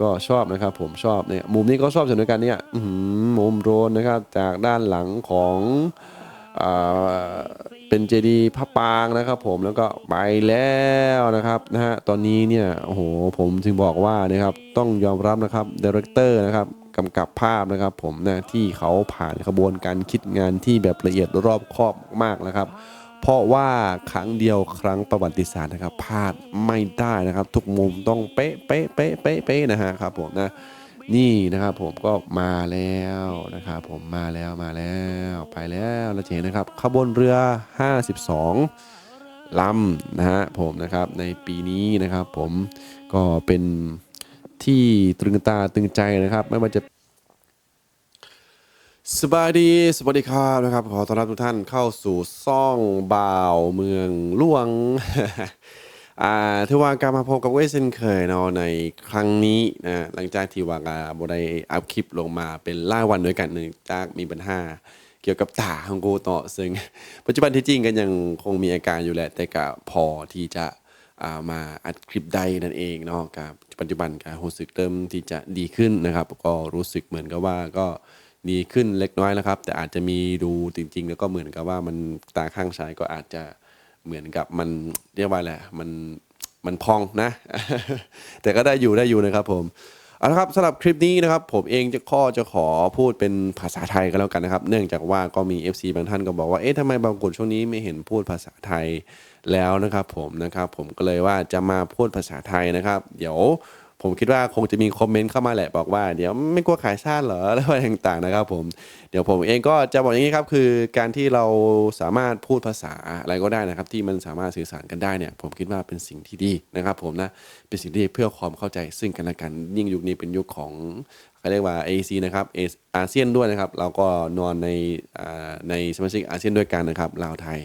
ก็ชอบนะครับผมชอบเนี่ยมุมนี้ก็ชอบเช่นเดียวกันเนี่ยอื้อหือมุมโดรนนะครับจากด้านหลังของอเป็นเจดีย์พระปางนะครับ ผมแล้วก็ไปแล้วนะครับนะฮะตอนนี้เนี่ยโอ้โหผมถึงบอกว่านะครับต้องยอมรับนะครับดีเรคเตอร์นะครับกำกับภาพนะครับ ผมนะที่เขาผ่านกระบวนการคิดงานที่แบบละเอียดรอบคอบมากนะครับ เพราะว่าครั้งเดียวครั้งประวัติศาสตร์นะครับพลาดไม่ได้นะครับ ทุกมุมต้องเป๊ะเป๊ะเป๊ะเป๊ะเป๊ะนะฮะครับผมนะนี่นะครับผมก็มาแล้วนะครับผมมาแล้วมาแล้วไปแล้วเราจะเห็นนะครับขบวนเรือ 52ลำนะฮะผมนะครับในปีนี้นะครับผมก็เป็นที่ตรึงตาตรึงใจนะครับ ไม่ว่าจะ สบายดี สวัสดีครับนะครับ ขอต้อนรับทุกท่านเข้าสู่ซ่องบ่าวเมืองล่วง อ่าที่ว่าการมาพบกับเวยเช่นเคยเนาะในครั้งนี้นะหลังจากที่ว่ากาบได้อัพคลิปลงมาเป็นล่าวันด้วยกันหนึ่งจากมีปัญหาเกี่ยวกับตาของกูต่อซึ่ง ปัจจุบันที่จริงกันยังคงมีอาการอยู่แหละ แต่ก็พอที่จะามาอัดคลิปได้นั่นเองเนาะกับปัจจุบันก็รู้สึกเริ่มที่จะดีขึ้นนะครับ ก็รู้สึกเหมือนกับว่าก็ ดีขึ้นเล็กน้อยแล้วครับ แต่อาจจะมีดูจริง ๆ แล้วก็เหมือนกับว่ามันตาข้างซ้ายก็อาจจะเหมือนกับมันเรียกว่าอะไรมันมันพองนะ แต่ก็ได้อยู่ได้อยู่นะครับผมเอาละครับสำหรับคลิปนี้นะครับ ผมเองจะข้อจะขอพูดเป็นภาษาไทยก็แล้วกันนะครับ เนื่องจากว่าก็มี FC บางท่านก็บอกว่าเอ๊ะทำไมบางคนช่วงนี้ไม่เห็นพูดภาษาไทยแล้วนะครับ ผมนะครับ ผมก็เลยว่าจะมาพูดภาษาไทยนะครับ เดี๋ยว ผมคิดว่าคงจะมีคอมเมนต์เข้ามาแหละบอกว่าเดี๋ยวไม่กลัวขายชาติเหรอแล้วอะไรต่างๆนะครับ ผมเดี๋ยวผมเองก็จะบอกอย่างนี้ครับคือการที่เราสามารถพูดภาษาอะไรก็ได้นะครับ ที่มันสามารถสื่อสารกันได้เนี่ยผมคิดว่าเป็นสิ่งที่ดีนะครับ ผมนะเป็นสิ่งที่เพื่อความเข้าใจซึ่งกันและกันยิ่งยุคนี้เป็นยุคของเขาเรียกว่า AC นะครับอาเซียนด้วยนะครับ เราก็นอนในในสมาชิกอาเซียนด้วยกันนะครับ ลาวไทย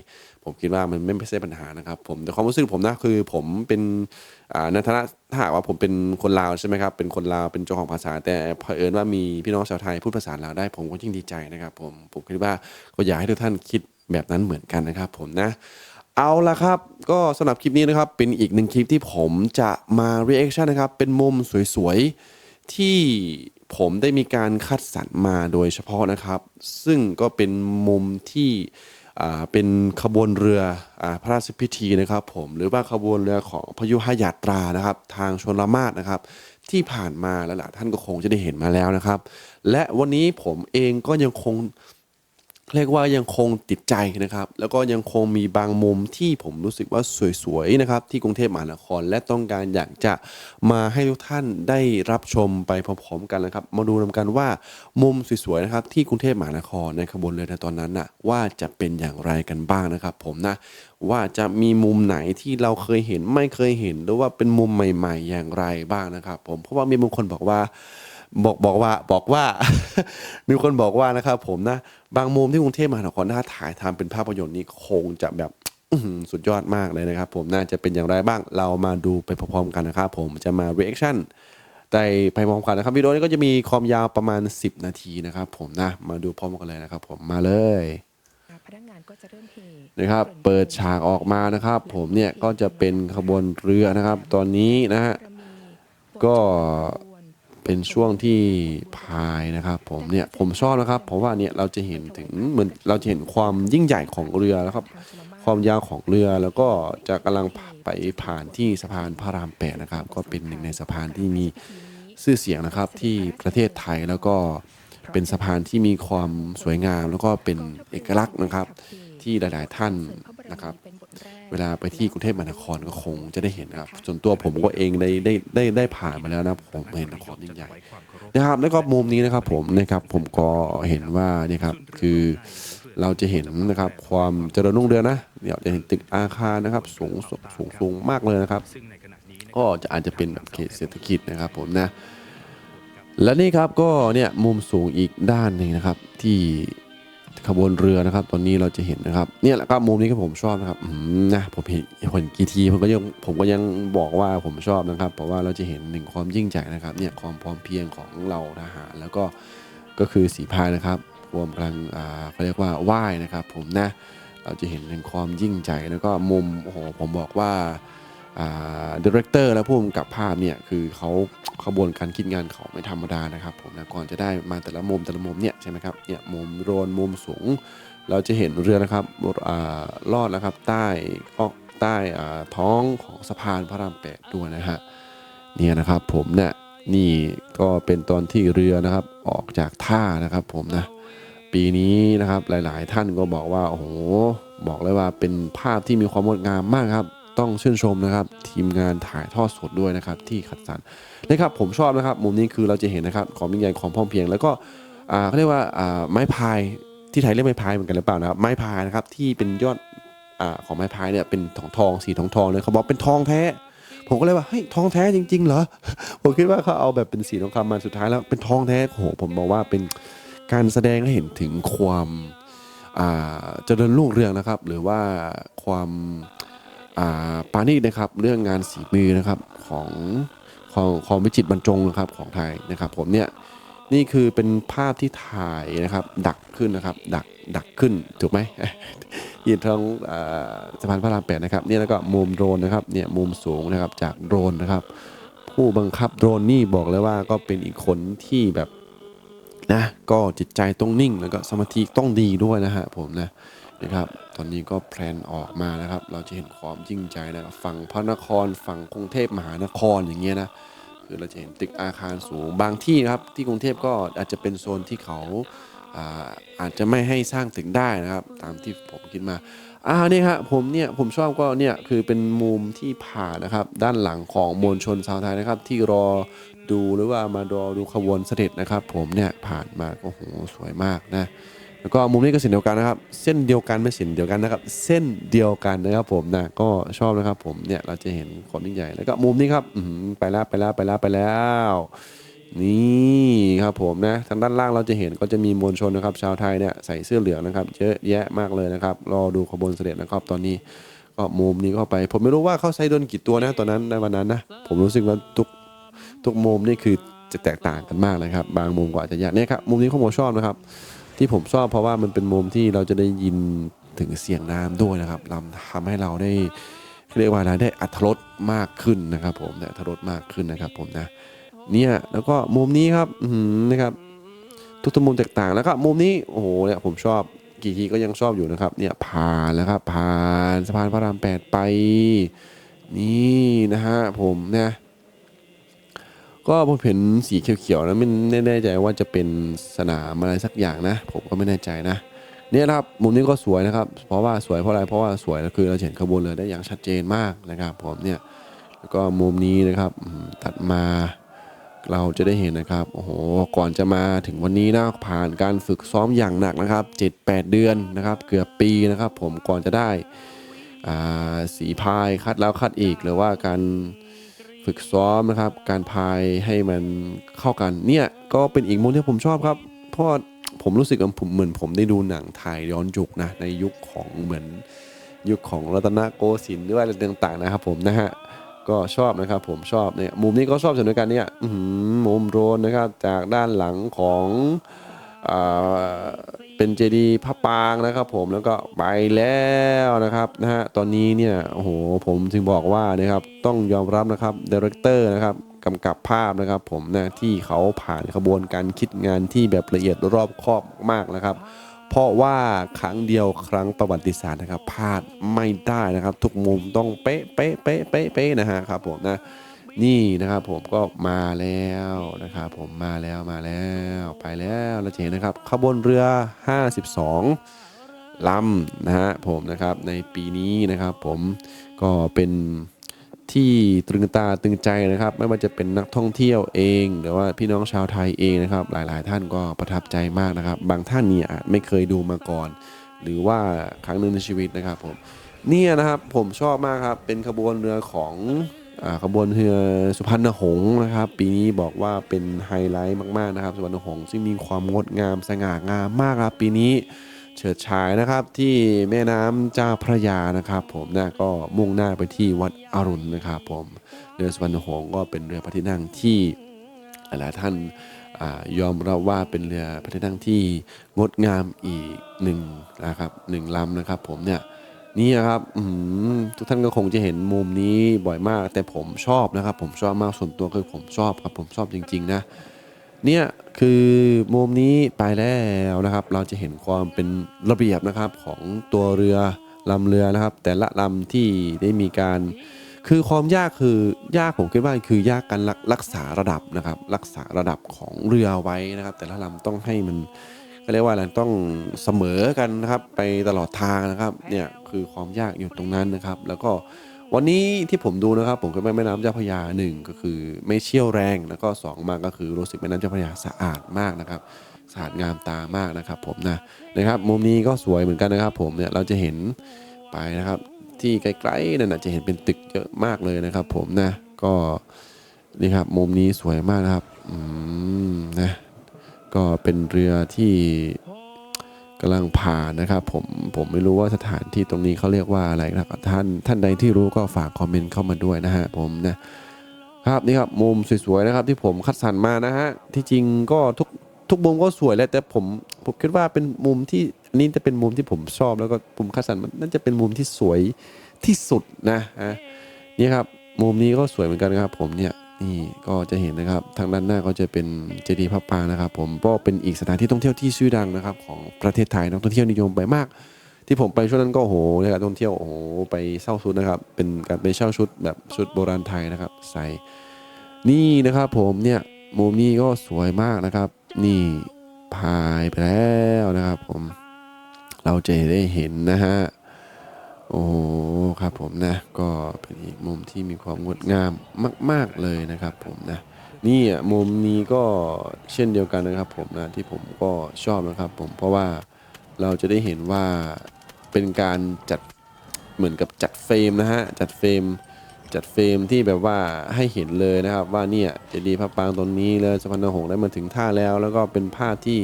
ผมคิดว่ามันไม่ใช่ปัญหานะครับผมแต่ความรู้สึกผมนะคือผมเป็นอ่าในฐานะถ้าหากว่าผมเป็นคนลาวใช่ไหมครับเป็นคนลาวเป็นเจ้าของภาษา แต่เผอิญว่ามีพี่น้องชาวไทยพูดภาษาลาวได้ผมก็ยิ่งดีใจนะครับผมผมคิดว่าก็อยากให้ทุกท่านคิดแบบนั้นเหมือนกันนะครับผมนะเอาละครับก็สำหรับคลิปนี้นะครับเป็นอีกหนึ่งคลิปที่ผมจะมา reaction นะครับเป็นมุมสวยๆที่ผมได้มีการคัดสรรมาโดยเฉพาะนะครับ ซึ่งก็เป็นมุมที่ เป็นขบวนเรืออพระราชพิธีนะครับผมหรือว่าขบวนเรือของพยุหยาตรานะครับ ทางชนละมาศนะครับ ที่ผ่านมาแล้วล่ะท่านก็คงจะได้เห็นมาแล้วนะครับ และวันนี้ผมเองก็ยังคง เรียกว่ายังคงติดใจนะครับ แล้วก็ยังคงมีบางมุมที่ผมรู้สึกว่าสวยๆนะครับ ที่กรุงเทพมหานคร และต้องการอยากจะมาให้ทุกท่านได้รับชมไปพร้อมๆกันนะครับ มาดูนำกันว่ามุมสวยๆนะครับที่กรุงเทพมหานครในขบวนเรือในตอนนั้นน่ะว่าจะเป็นอย่างไรกันบ้างนะครับ ผมนะว่าจะมีมุมไหนที่เราเคยเห็นไม่เคยเห็น หรือว่าเป็นมุมใหม่ ๆ อย่างไรบ้างนะครับ ผมเพราะว่ามีบางคนบอกว่า บอกบอกว่าบอกว่า มีคนบอกว่านะครับผมนะ บางมุมที่กรุงเทพมหานครถ้าถ่ายทำเป็นภาพยนตร์นี้คงจะแบบสุดยอดมากเลยนะครับผมน่าจะเป็นอย่างไรบ้างเรามาดูไปพร้อมๆกันนะครับผมจะมา reaction แต่ไปพร้อมกันนะครับวิดีโอนี้ก็จะมีความยาวประมาณ 10 นาทีนะครับผมนะมาดูพร้อมกันเลยนะครับ ผมมาเลยพนักงานก็จะเริ่มเทนะครับ เปิดฉากออกมานะครับ ผมเนี่ยก็จะเป็นขบวนเรือนะครับ ตอนนี้นะฮะก็ เป็นช่วงที่พายนะครับผมเนี่ยผมชอบนะครับ เพราะว่าเนี่ยเราจะเห็นถึงเหมือนเราจะเห็นความยิ่งใหญ่ของเรือแล้วครับ ความยาวของเรือแล้วก็จะกำลังไปผ่านที่สะพานพระรามแปดนะครับ ก็เป็นหนึ่งในสะพานที่มีชื่อเสียงนะครับที่ประเทศไทยแล้วก็เป็นสะพานที่มีความสวยงาม แล้วก็เป็นเอกลักษณ์นะครับ ที่หลาย ๆ ท่านนะครับ เวลาไปที่กรุงเทพมหานครก็คงจะได้เห็นนะครับส่วนตัวผมก็เองได้ได้ได้ได้ผ่านมาแล้วนะผมเห็นความยิ่งใหญ่นะครับแล้วก็มุมนี้นะครับผมนะครับผมก็เห็นว่านี่ครับคือเราจะเห็นนะครับความเจริญรุ่งเรืองนะเดี๋ยวจะเห็นตึกอาคารนะครับสูงสูงสูงสูงมากเลยนะครับ ก็จะอาจจะเป็นแบบเขตเศรษฐกิจนะครับผมนะและนี่ครับก็เนี่ยมุมสูงอีกด้านหนึ่งนะครับที่ ขบวนเรือนะครับ ตอนนี้เราจะเห็นนะครับ เนี่ยแหละครับมุมนี้ก็ผมชอบนะครับนะผมเห็นเห็นกี่ทีผมก็ยังผมก็ยังบอกว่าผมชอบนะครับ เพราะว่าเราจะเห็นหนึ่งความยิ่งใหญ่นะครับ เนี่ยความพร้อมเพรียงของเราทหารแล้วก็ก็คือสีพายนะครับรวมกำลังอ่าเขาเรียกว่าไหว้นะครับ ผมนะเราจะเห็นถึงความยิ่งใหญ่แล้วก็มุมโอ้โหผมบอกว่า ดีเรคเตอร์และผู้กำกับภาพเนี่ยคือเขาขบวนการคิดงานเขาไม่ธรรมดานะครับผมนะก่อนจะได้มาแต่ละมุมแต่ละมุมเนี่ยใช่ไหมครับเนี่ยมุมโรนมุมสูง เราจะเห็นเรือนะครับอลอดนะครับใต้ออกใต้ท้องของสะพานพระรามแปดด้วยนะฮะเนี่ยนะครับผมเนี่ยนี่ก็เป็นตอนที่เรือนะครับออกจากท่านะครับผมนะปีนี้นะครับหลายๆ ท่านก็บอกว่าโอ้โหบอกเลยว่าเป็นภาพที่มีความงดงามมากครับ ต้องชื่นชมนะครับ ทีมงานถ่ายทอดสดด้วยนะครับ ที่คัดสรรนะครับผมชอบนะครับ มุมนี้คือเราจะเห็นนะครับความยิ่งใหญ่ของพ่อเพียง แล้วก็อ่าเขาเรียกว่าอ่าไม้พายที่ไทยเรียกไม้พายเหมือนกันหรือเปล่านะครับไม้พายนะครับที่เป็นยอดอ่าของไม้พายเนี่ยเป็นทองทองสีทองทองเลยเขาบอกเป็นทองแท้ ผมก็เลยว่าเฮ้ยทองแท้จริง ๆ เหรอผมคิดว่าเขาเอาแบบเป็นสีทองคำมาสุดท้ายแล้วเป็นทองแท้โอ้โหผมบอกว่าเป็นการแสดงให้เห็นถึงความอ่าเจริญรุ่งเรืองนะครับ หรือว่าความ ปานีตนะครับเรื่องงานสีมือนะครับของของของวิจิตบรรจงนะครับของไทยนะครับ ผมเนี่ยนี่คือเป็นภาพที่ถ่ายนะครับ ดักขึ้นนะครับ ดักดักขึ้นถูกไหมยืนทางสะพานพระรามแปดนะครับเนี่ยแล้วก็มุมโดรนนะครับเนี่ยมุมสูงนะครับจากโดรนนะครับ ผู้บังคับโดรนนี่บอกเลยว่าก็เป็นอีกคนที่แบบนะก็จิตใจต้องนิ่งแล้วก็สมาธิต้องดีด้วยนะฮะผมนะนะครับ ตอนนี้ก็แพลนออกมานะครับ เราจะเห็นความยิ่งใจนะครับฝั่งพระนครฝั่งกรุงเทพมหานครอย่างเงี้ยนะคือเราจะเห็นตึกอาคารสูงบางที่นะครับ ที่กรุงเทพก็อาจจะเป็นโซนที่เขาอาอาจจะไม่ให้สร้างตึกได้นะครับ ตามที่ผมคิดมาอ่านี่ครับผมเนี่ยผมชอบก็เนี่ยคือเป็นมุมที่ผ่านนะครับ ด้านหลังของมวลชนชาวไทยนะครับ ที่รอดูหรือว่ามารอดูขบวนเสด็จนะครับ ผมเนี่ยผ่านมาก็โหสวยมากนะ แล้วก็มุมนี้ก็เส้นเดียวกันนะครับ เส้นเดียวกันไม่เส้นเดียวกันนะครับ เส้นเดียวกันนะครับผมนะก็ชอบนะครับผมเนี่ยเราจะเห็นความยิ่งใหญ่แล้วก็มุมนี้ครับไปแล้วไปแล้วไปแล้วไปแล้ว นี่ครับผมนะทางด้านล่างเราจะเห็นก็จะมีมวลชนนะครับ ชาวไทยเนี่ยใส่เสื้อเหลืองนะครับเยอะแยะมากเลยนะครับรอดูขบวนเสด็จนะครับตอนนี้ก็มุมนี้เข้าไป ผมไม่รู้ว่าเขาใช้โดนกี่ตัวนะตอนนั้นในวันนั้นนะผมรู้สึกว่าทุกทุกมุมนี่คือจะแตกต่างกันมากเลยครับ บางมุมก็อาจจะยากเนี่ยครับมุมนี้ผมชอบนะครับ ที่ผมชอบเพราะว่ามันเป็นมุมที่เราจะได้ยินถึงเสียงน้ำด้วยนะครับลำทำให้เราได้เรียกว่าอะไรได้อัธรสมากขึ้นนะครับ ผมได้อัธรสมากขึ้นนะครับ ผมนะ เนี่ยแล้วก็มุมนี้ครับนะครับ ทุกๆมุมแตกต่างแล้วก็มุมนี้โอ้โหเนี่ยผมชอบกี่ทีก็ยังชอบอยู่นะครับ เนี่ยผ่านแล้วครับผ่านสะพานพระรามแปดไป นี่นะฮะผมเนี่ย ก็ผมเห็นสีเขียวๆนะไม่แน่ใจว่าจะเป็นสนามอะไรสักอย่างนะ ผมก็ไม่แน่ใจนะเนี่ยนะครับมุมนี้ก็สวยนะครับ เพราะว่าสวยเพราะอะไรเพราะว่าสวยแล้วคือเราเห็นขบวนเรือได้อย่างชัดเจนมากนะครับ ผมเนี่ยแล้วก็มุมนี้นะครับตัดมาเราจะได้เห็นนะครับโอ้โหก่อนจะมาถึงวันนี้นะผ่านการฝึกซ้อมอย่างหนักนะครับ 7-8 เดือนนะครับ เกือบปีนะครับ ผมก่อนจะได้สีพายคัดแล้วคัดอีกหรือว่าการ ฝึกซ้อมนะครับ การพายให้มันเข้ากัน เนี่ยก็เป็นอีกมุมที่ผมชอบครับ เพราะผมรู้สึกว่าผมเหมือนผมได้ดูหนังไทยย้อนยุคนะในยุคของเหมือนยุคของรัตนโกสินทร์หรือว่าอะไรต่างๆนะครับผมนะฮะก็ชอบนะครับผมชอบเนี่ยมุมนี้ก็ชอบเช่นเดียวกันเนี่ยมุมโรนนะครับจากด้านหลังของ เป็นเจดีย์พระปางนะครับผมแล้วก็ไปแล้วนะครับนะฮะตอนนี้เนี่ยโอ้โหผมจึงบอกว่านะครับต้องยอมรับนะครับดีเรคเตอร์นะครับกำกับภาพนะครับผมนะที่เขาผ่านขบวนการคิดงานที่แบบละเอียดรอบคอบมากนะครับ เพราะว่าครั้งเดียวครั้งประวัติศาสตร์นะครับพลาดไม่ได้นะครับ ทุกมุมต้องเป๊ะเป๊ะเป๊ะเป๊ะเป๊ะนะฮะครับผมนะ นี่นะครับผมก็มาแล้วนะครับผมมาแล้วมาแล้วไปแล้วเราจะเห็นนะครับขบวนเรือ 52ลำนะฮะผมนะครับในปีนี้นะครับผมก็เป็นที่ตรึงตาตรึงใจนะครับ ไม่ว่าจะเป็นนักท่องเที่ยวเองหรือว่าพี่น้องชาวไทยเองนะครับ หลายๆ ท่านก็ประทับใจมากนะครับ บางท่านเนี่ยอาจไม่เคยดูมาก่อน หรือว่าครั้งหนึ่งในชีวิตนะครับผมเนี่ยนะครับผมชอบมากครับเป็นขบวนเรือของ ขบวนเรือสุพรรณหงษ์นะครับ ปีนี้บอกว่าเป็นไฮไลท์มากๆนะครับ สุพรรณหงษ์ซึ่งมีความงดงามสง่างามมากครับ ปีนี้เฉิดฉายนะครับที่แม่น้ำเจ้าพระยานะครับ ผมนะก็มุ่งหน้าไปที่วัดอรุณนะครับ ผมเรือสุวรรณหงษ์ก็เป็นเรือพระที่นั่งที่หลายท่านอยอมรับว่าเป็นเรือพระที่นั่งที่งดงามอีกหนึ่งนะครับหนึ่งลำนะครับ ผมเนี่ย นี่ครับทุกท่านก็คงจะเห็นมุมนี้บ่อยมาก แต่ผมชอบนะครับ ผมชอบมากส่วนตัวคือผมชอบครับ ผมชอบจริง ๆ นะ เนี่ยคือมุมนี้ไปแล้วนะครับ เราจะเห็นความเป็นระเบียบนะครับของตัวเรือลำเรือนะครับ แต่ละลำที่ได้มีการคือความยากคือยากผมคิดว่าคือยากการรักษาระดับนะครับ รักษาระดับของเรือไว้นะครับ แต่ละลำต้องให้มัน ก็เรียกว่าอะไรต้องเสมอกันนะครับไปตลอดทางนะครับเนี่ยคือความยากอยู่ตรงนั้นนะครับ แล้วก็วันนี้ที่ผมดูนะครับ ผมก็แม่น้ำเจ้าพระยาหนึ่งก็คือไม่เชี่ยวแรงแล้วก็สองมาก็คือรู้สึกแม่น้ำเจ้าพระยาสะอาดมากนะครับสะอาดงามตามากนะครับ ผมนะนะครับมุมนี้ก็สวยเหมือนกันนะครับ ผมเนี่ยเราจะเห็นไปนะครับ ที่ไกลๆนั่นจะเห็นเป็นตึกเยอะมากเลยนะครับ ผมนะก็นี่ครับมุมนี้สวยมากนะครับอืมนะ ก็เป็นเรือที่กำลังผ่านนะครับผมผมไม่รู้ว่าสถานที่ตรงนี้เขาเรียกว่าอะไรนะครับท่านท่านใดที่รู้ก็ฝากคอมเมนต์เข้ามาด้วยนะฮะผมนะครับนี่ครับมุมสวยๆนะครับ ที่ผมคัดสรรมานะฮะที่จริงก็ทุกทุกมุมก็สวยแหละแต่ผมผมคิดว่าเป็นมุมที่อันนี้จะเป็นมุมที่ผมชอบแล้วก็ผมคัดสรรมันน่าจะเป็นมุมที่สวยที่สุดนะฮะนี่ครับมุมนี้ก็สวยเหมือนกันครับ ผมเนี่ย นี่ก็จะเห็นนะครับทางด้านหน้าก็จะเป็นเจดีย์พระปางนะครับ ผมก็เป็นอีกสถานที่ท่องเที่ยวที่ชื่อดังนะครับ ของประเทศไทยนักท่องเที่ยวนิยมไปมาก ที่ผมไปช่วงนั้นก็โหในการท่องเที่ยวโอ้โหไปเช่าชุดนะครับ เป็นการไปเช่าชุดแบบชุดโบราณไทยนะครับ ใส่นี่นะครับผมเนี่ยมุมนี้ก็สวยมากนะครับ นี่พายไปแล้วนะครับ ผมเราจะได้เห็นนะฮะ โอ้ครับผมนะก็เป็นอีกมุมที่มีความงดงามมาก ๆเลยนะครับผมนะนี่อะมุมนี้ก็เช่นเดียวกันนะครับผมนะที่ผมก็ชอบนะครับผมเพราะว่าเราจะได้เห็นว่าเป็นการจัดเหมือนกับจัดเฟรมนะฮะจัดเฟรมจัดเฟรมที่แบบว่าให้เห็นเลยนะครับ ว่าเนี่ยเจดีย์พระปรางตรงนี้เลยสะพานหงได้มาถึงท่าแล้ว แล้วก็เป็นภาพที่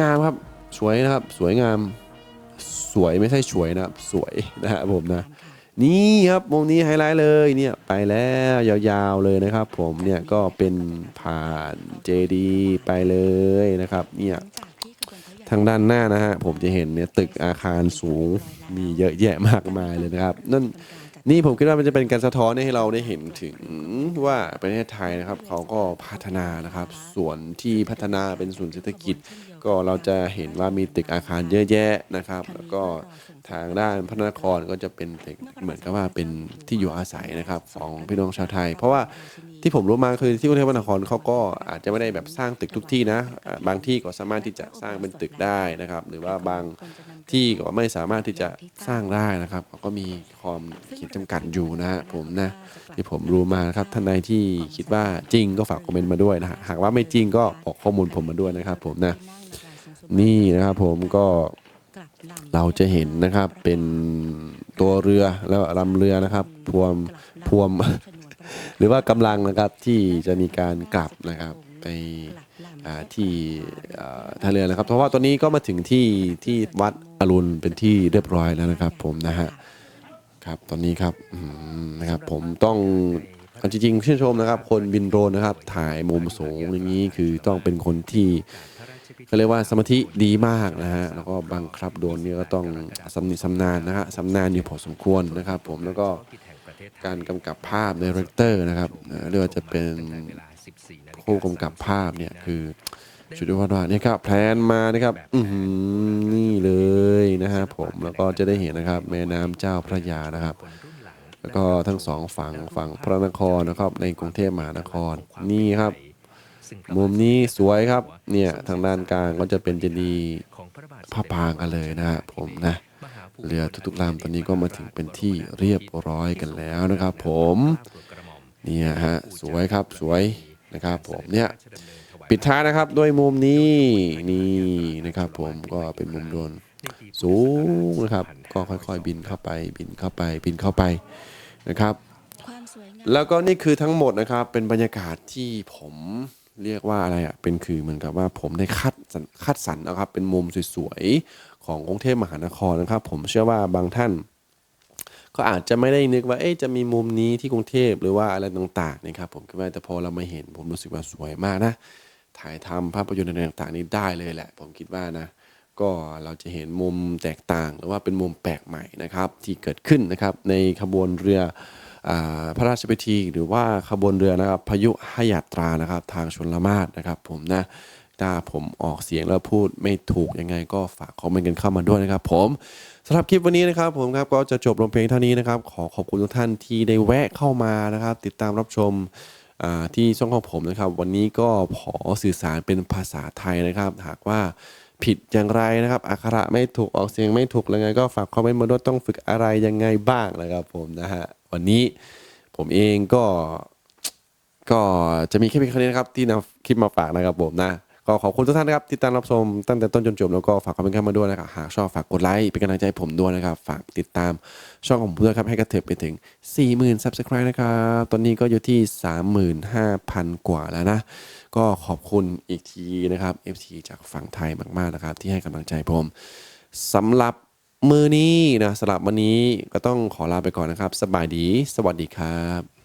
งามครับสวยนะครับสวยงาม สวยไม่ใช่สวยนะครับสวยนะฮะผมนะนี่ครับมุมนี้ไฮไลท์เลยเนี่ยไปแล้วยาวๆเลยนะครับ ผมเนี่ยก็เป็นผ่านเจดีไปเลยนะครับเนี่ยทางด้านหน้านะฮะผมจะเห็นเนี่ยตึกอาคารสูงมีเยอะแยะมากมายเลยนะครับนั่นนี่ผมคิดว่ามันจะเป็นการสะท้อนให้เราได้เห็นถึงว่าประเทศไทยนะครับเขาก็พัฒนานะครับส่วนที่พัฒนาเป็นส่วนเศรษฐกิจ ก็เราจะเห็นว่ามีตึกอาคารเยอะแยะนะครับ แล้วก็ทางด้านพระนครก็จะเป็นตึกเหมือนกับว่าเป็นที่อยู่อาศัยนะครับของพี่น้องชาวไทย เพราะว่าที่ผมรู้มาคือที่กรุงเทพมหานครเขาก็อาจจะไม่ได้แบบสร้างตึกทุกที่นะอ่าบางที่ก็สามารถที่จะสร้างเป็นตึกได้นะครับ หรือว่าบางที่ก็ไม่สามารถที่จะสร้างได้นะครับเขาก็มีความขีดจำกัดอยู่นะฮะผมนะที่ผมรู้มานะครับท่านใดที่คิดว่าจริงก็ฝากคอมเมนต์มาด้วยนะฮะหากว่าไม่จริงก็บอกข้อมูลผมมาด้วยนะครับผมนะ นี่นะครับผมก็เราจะเห็นนะครับเป็นตัวเรือแล้วลำเรือนะครับพวมพวม หรือว่ากำลังนะครับที่จะมีการกลับนะครับไปที่ท่าเรือนะครับ เพราะว่าตอนนี้ก็มาถึงที่ที่วัดอรุณเป็นที่เรียบร้อยแล้วนะครับ ผมนะฮะครับตอนนี้ครับนะครับ ผมต้องจริงๆชื่นชมนะครับ คนบินโดรนนะครับ ถ่ายมุมสูงอย่างนี้คือต้องเป็นคนที่ เขาเรียกว่าสมาธิดีมากนะฮะแล้วก็บังคับโดนเนี่ก็ต้องสำนิสำนานนะฮะสำนานอยู่พอสมควรนะครับ ผมแล้วก็การกำกับภาพในเรคเตอร์นะครับเรียกว่าจะเป็นผู้กำกับภาพเนี่ยคือชุดยอดว่านี่ครับแพลนมานะครับอืนี่เลยนะฮะผมแล้วก็จะได้เห็นนะครับ แม่น้ำเจ้าพระยานะครับ แล้วก็ทั้งสองฝั่งฝั่งพระนครนะครับ ในกรุงเทพมหานครนี่ครับ มุมนี้สวยครับเนี่ยทางด้านกลางก็จะเป็นเจดีย์พระปรางกันเลยนะฮะผมนะเรือทุกๆลำตอนนี้ก็มาถึงเป็นที่เรียบร้อยกันแล้วนะครับผมเนี่ยฮะสวยครับสวยนะครับผมเนี่ยปิดท้ายนะครับด้วยมุมนี้นี่นะครับ ผมก็เป็นมุมโดรนสูงนะครับ ก็ค่อยๆบินเข้าไปบินเข้าไปบินเข้าไปนะครับความสวยงามแล้วก็นี่คือทั้งหมดนะครับเป็นบรรยากาศที่ผม เรียกว่าอะไรอะเป็นคือเหมือนกับว่าผมได้คัดคัดสรรนะครับ เป็นมุมสวยๆของกรุงเทพมหานครนะครับ ผมเชื่อว่าบางท่านก็อาจจะไม่ได้นึกว่าเอ๊ะจะมีมุมนี้ที่กรุงเทพหรือว่าอะไรต่างๆนะครับ ผมคิดว่าแต่พอเรามาเห็น ผมรู้สึกว่าสวยมากนะ ถ่ายทำภาพยนตร์อะไรต่างๆ นี้ได้เลยแหละ ผมคิดว่านะก็เราจะเห็นมุมแตกต่างหรือว่าเป็นมุมแปลกใหม่นะครับ ที่เกิดขึ้นนะครับในขบวนเรือ พระราชพิธี หรือว่าขบวนเรือนะครับพายุหยาตรานะครับทางชนละมาศนะครับ ผมนะถ้าผมออกเสียงแล้วพูดไม่ถูกยังไง ก็ฝากคอมเมนต์กันเข้ามาด้วยนะครับ ผมสำหรับคลิปวันนี้นะครับ ผมครับก็จะจบลงเพียงเท่านี้นะครับ ขอขอบคุณทุกท่านที่ได้แวะเข้ามานะครับ ติดตามรับชมที่ช่องของผมนะครับ วันนี้ก็ขอสื่อสารเป็นภาษาไทยนะครับ หากว่าผิดอย่างไรนะครับอักขระไม่ถูกออกเสียงไม่ถูกยังไง ก็ฝากคอมเมนต์มาด้วยต้องฝึกอะไรยังไงบ้างนะครับผมนะฮะ วันนี้ผมเองก็ก็จะมีแค่เพียงแค่นี้นะครับ ที่นำคลิปมาฝากนะครับผมนะ ก็ขอบคุณทุกท่านนะครับที่ตามรับชมตั้งแต่ต้นจนจบแล้วก็ฝากคอมเมนต์เข้ามาด้วยนะครับหากชอบฝากกดไลค์เป็นกำลังใจให้ผมด้วยนะครับ ฝากติดตามช่องของผมด้วยครับให้กระเถิบไปถึง 40,000 subscribe นะครับตอนนี้ก็อยู่ที่ 35,000 กว่าแล้วนะ ก็ขอบคุณอีกทีนะครับ FC จากฝั่งไทยมากๆนะครับ ที่ให้กำลังใจผมสำหรับ มือนี้นะสำหรับวันนี้ก็ต้องขอลาไปก่อนนะครับ สบายดี สวัสดีครับ